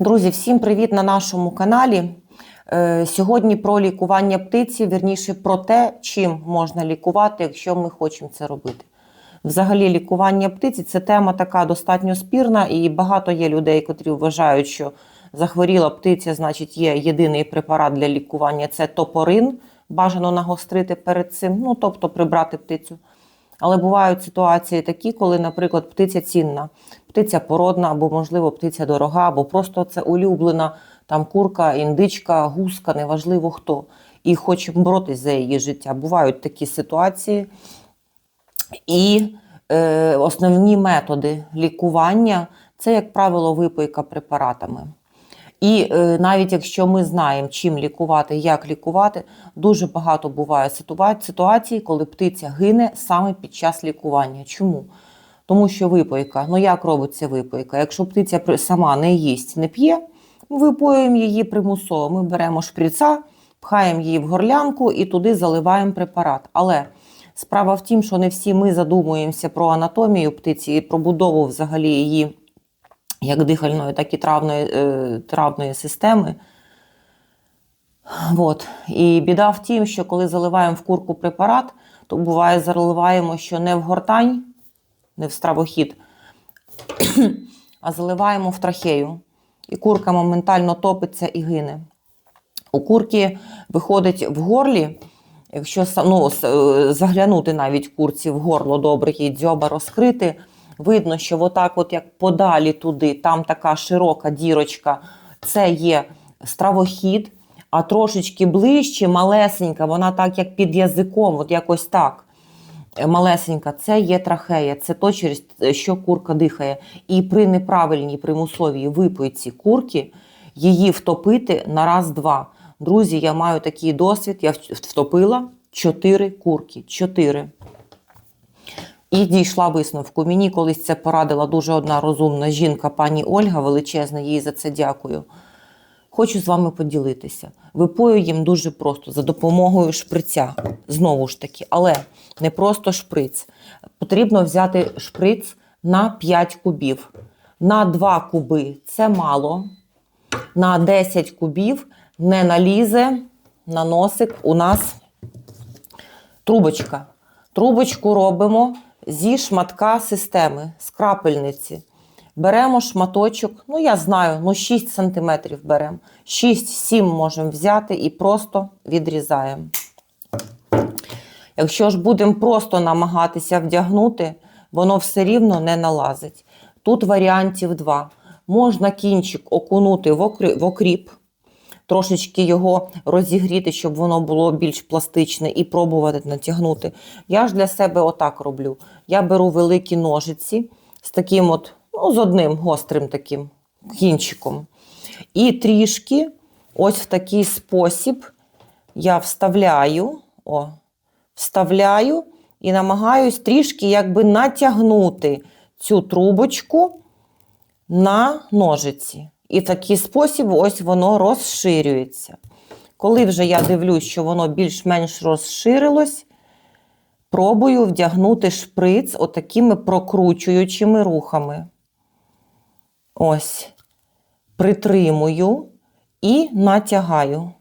Друзі, всім привіт на нашому каналі. Е, Сьогодні про лікування птиці, вірніше про те, чим можна лікувати, якщо ми хочемо це робити. Взагалі, лікування птиці це тема така достатньо спірна, і багато є людей, котрі вважають, що захворіла птиця, значить, є єдиний препарат для лікування це топорин. Бажано нагострити перед цим, ну тобто прибрати птицю. Але бувають ситуації такі, коли, наприклад, птиця цінна, птиця породна, або, можливо, птиця дорога, або просто це улюблена там курка, індичка, гуска, неважливо хто. І хоче боротись за її життя. Бувають такі ситуації. І е, основні методи лікування це, як правило, випийка препаратами. І е, навіть якщо ми знаємо, чим лікувати, як лікувати, дуже багато буває ситуа- ситуацій, коли птиця гине саме під час лікування. Чому? Тому що випойка, ну як робиться випойка? Якщо птиця сама не їсть, не п'є, ми випоюємо її примусово. Ми беремо шприца, пхаємо її в горлянку і туди заливаємо препарат. Але справа в тім, що не всі ми задумуємося про анатомію птиці і про будову взагалі її як дихальної, так і травної, е, травної системи. От. І біда в тім, що коли заливаємо в курку препарат, то буває заливаємо, що не в гортань, не в стравохід, а заливаємо в трахею. І курка моментально топиться і гине. У курки виходить в горлі, якщо ну, е, заглянути навіть курці в горло добре, їй дзьоба розкрити, видно, що отак, от як подалі туди, там така широка дірочка, це є стравохід, а трошечки ближче, малесенька, вона так як під язиком, от якось так. е, Малесенька, це є трахея, це то, через що курка дихає. І при неправильній примусовій випийці курки її втопити на раз-два. Друзі, я маю такий досвід. Я втопила чотири курки. Чотири. І дійшла висновку. Мені колись це порадила дуже одна розумна жінка, пані Ольга, величезна, їй за це дякую. Хочу з вами поділитися. Випою їм дуже просто за допомогою шприця. Знову ж таки, але не просто шприц. Потрібно взяти шприц на 5 кубів. На 2 куби це мало. На 10 кубів не налізе на носик у нас трубочка. Трубочку робимо зі шматка системи, з крапельниці. Беремо шматочок, ну я знаю, ну 6 см беремо. 6-7 можемо взяти і просто відрізаємо. Якщо ж будемо просто намагатися вдягнути, воно все рівно не налазить. Тут варіантів два. Можна кінчик окунути в окріп, трошечки його розігріти, щоб воно було більш пластичне, і пробувати натягнути. Я ж для себе отак роблю. Я беру великі ножиці з таким от, ну, з одним гострим таким кінчиком. І трішки, ось в такий спосіб, я вставляю, о, вставляю і намагаюсь трішки якби натягнути цю трубочку на ножиці. І в такий спосіб ось воно розширюється. Коли вже я дивлюсь, що воно більш-менш розширилось, пробую вдягнути шприц отакими прокручуючими рухами. Ось. Притримую і натягаю.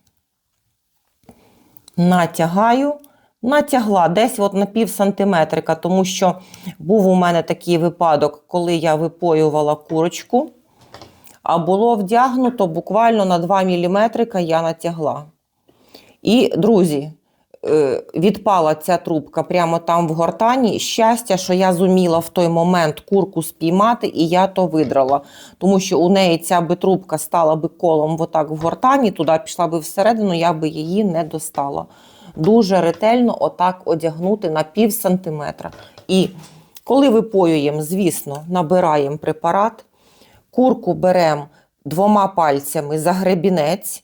Натягаю, натягла десь от на пів сантиметрика, тому що був у мене такий випадок, коли я випоювала курочку, а було вдягнуто буквально на 2 мм я натягла. І, друзі, е, відпала ця трубка прямо там в гортані. Щастя, що я зуміла в той момент курку спіймати, і я то видрала. Тому що у неї ця би трубка стала би колом отак в гортані, туди пішла би всередину, я би її не достала. Дуже ретельно отак одягнути на пів сантиметра. І коли випоюємо, звісно, набираємо препарат, курку беремо двома пальцями за гребінець,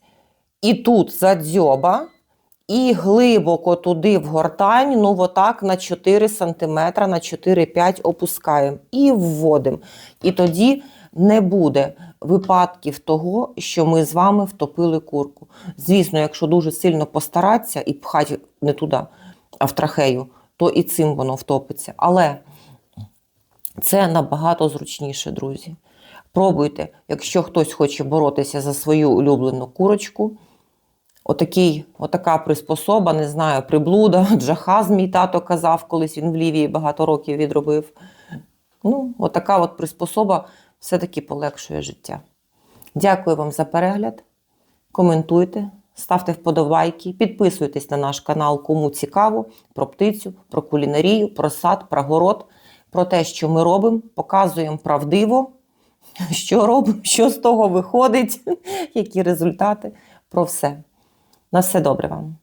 і тут за дзьоба, і глибоко туди в гортань, ну отак на 4 см, на 4-5 опускаємо і вводимо. І тоді не буде випадків того, що ми з вами втопили курку. Звісно, якщо дуже сильно постаратися і пхати не туди, а в трахею, то і цим воно втопиться. Але це набагато зручніше, друзі. Пробуйте, якщо хтось хоче боротися за свою улюблену курочку. Отакий, отака приспособа, не знаю, приблуда, джахаз, мій тато казав, колись він в Лівії багато років відробив. Ну, отака от приспособа все-таки полегшує життя. Дякую вам за перегляд. Коментуйте, ставте вподобайки, підписуйтесь на наш канал, кому цікаво, про птицю, про кулінарію, про сад, про город, про те, що ми робимо, показуємо правдиво, що робимо, що з того виходить, які результати, про все. На все добре вам.